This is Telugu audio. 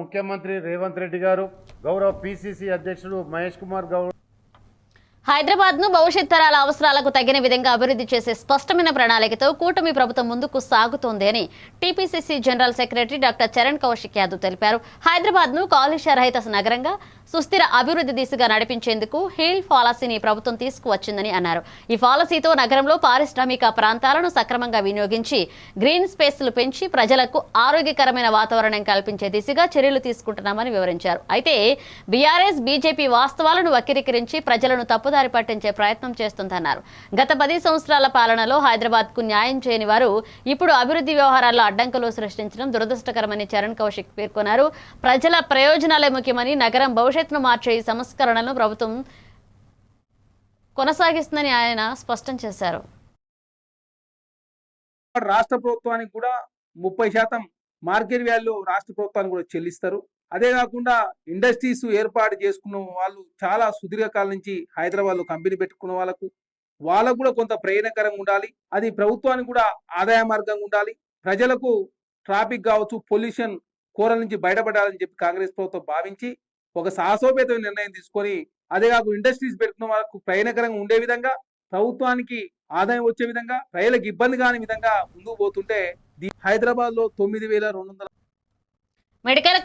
ముఖ్యమంత్రి రేవంత్ రెడ్డి గారు గౌరవ పిసిసి అధ్యక్షుడు మహేష్ కుమార్ గౌడ్ హైదరాబాద్ను భవిష్యత్ తరాల అవసరాలకు తగిన విధంగా అభివృద్ధి చేసే స్పష్టమైన ప్రణాళికతో కూటమి ప్రభుత్వం ముందుకు సాగుతోంది అని TPCC general secretary doctor Charan Kaushik Yadav తెలిపారు. హైదరాబాద్ను కాలుష్యరహిత నగరంగా సుస్థిర అభివృద్ధి దిశగా నడిపించేందుకు హీల్ పాలసీని ప్రభుత్వం తీసుకువచ్చిందని అన్నారు. ఈ పాలసీతో నగరంలో పారిశ్రామిక ప్రాంతాలను సక్రమంగా వినియోగించి గ్రీన్ స్పేస్లు పెంచి ప్రజలకు ఆరోగ్యకరమైన వాతావరణం కల్పించే దిశగా చర్యలు తీసుకుంటున్నామని వివరించారు. అయితే బీఆర్ఎస్ బీజేపీ వాస్తవాలను వక్రీకరించి ప్రజలను తప్పుదారి పట్టించే ప్రయత్నం చేస్తుందన్నారు. గత పది సంవత్సరాల పాలనలో హైదరాబాద్కు న్యాయం చేయని వారు ఇప్పుడు అభివృద్ధి వ్యవహారాల్లో అడ్డంకులు సృష్టించడం దురదృష్టకరమని చరణ్ కౌశిక్ పేర్కొన్నారు. ప్రజల ప్రయోజనాలే ముఖ్యమని నగరం భవిష్యత్తును మార్చే ఈ సంస్కరణలను ప్రభుత్వం కొనసాగిస్తుందని ఆయన స్పష్టం చేశారు. రాష్ట్ర ప్రభుత్వానికి కూడా ముప్పై శాతం మార్కెట్ వాల్యూ రాష్ట్ర ప్రభుత్వానికి కూడా చెల్లిస్తారు. అదే కాకుండా ఇండస్ట్రీస్ ఏర్పాటు చేసుకున్న వాళ్ళు చాలా సుదీర్ఘకాలం నుంచి హైదరాబాద్లో కంపెనీ పెట్టుకున్న వాళ్ళకు వాళ్ళకు కూడా కొంత ప్రయోజనకరంగా ఉండాలి. అది ప్రభుత్వానికి కూడా ఆదాయ మార్గంగా ఉండాలి. ప్రజలకు ట్రాఫిక్ కావచ్చు పొల్యూషన్ కూర నుంచి బయటపడాలని చెప్పి కాంగ్రెస్ ప్రభుత్వం భావించి ఒక సాహసోపేతమైన నిర్ణయం తీసుకొని అదే కాకుండా ఇండస్ట్రీస్ పెట్టుకున్న వాళ్ళకు ప్రయోజనకరంగా ఉండే విధంగా ప్రభుత్వానికి ఆదాయం వచ్చే విధంగా ప్రజలకు ఇబ్బంది కాని విధంగా ముందుకు పోతుంటే హైదరాబాద్లో తొమ్మిది వేల రెండు వందల మెడికల్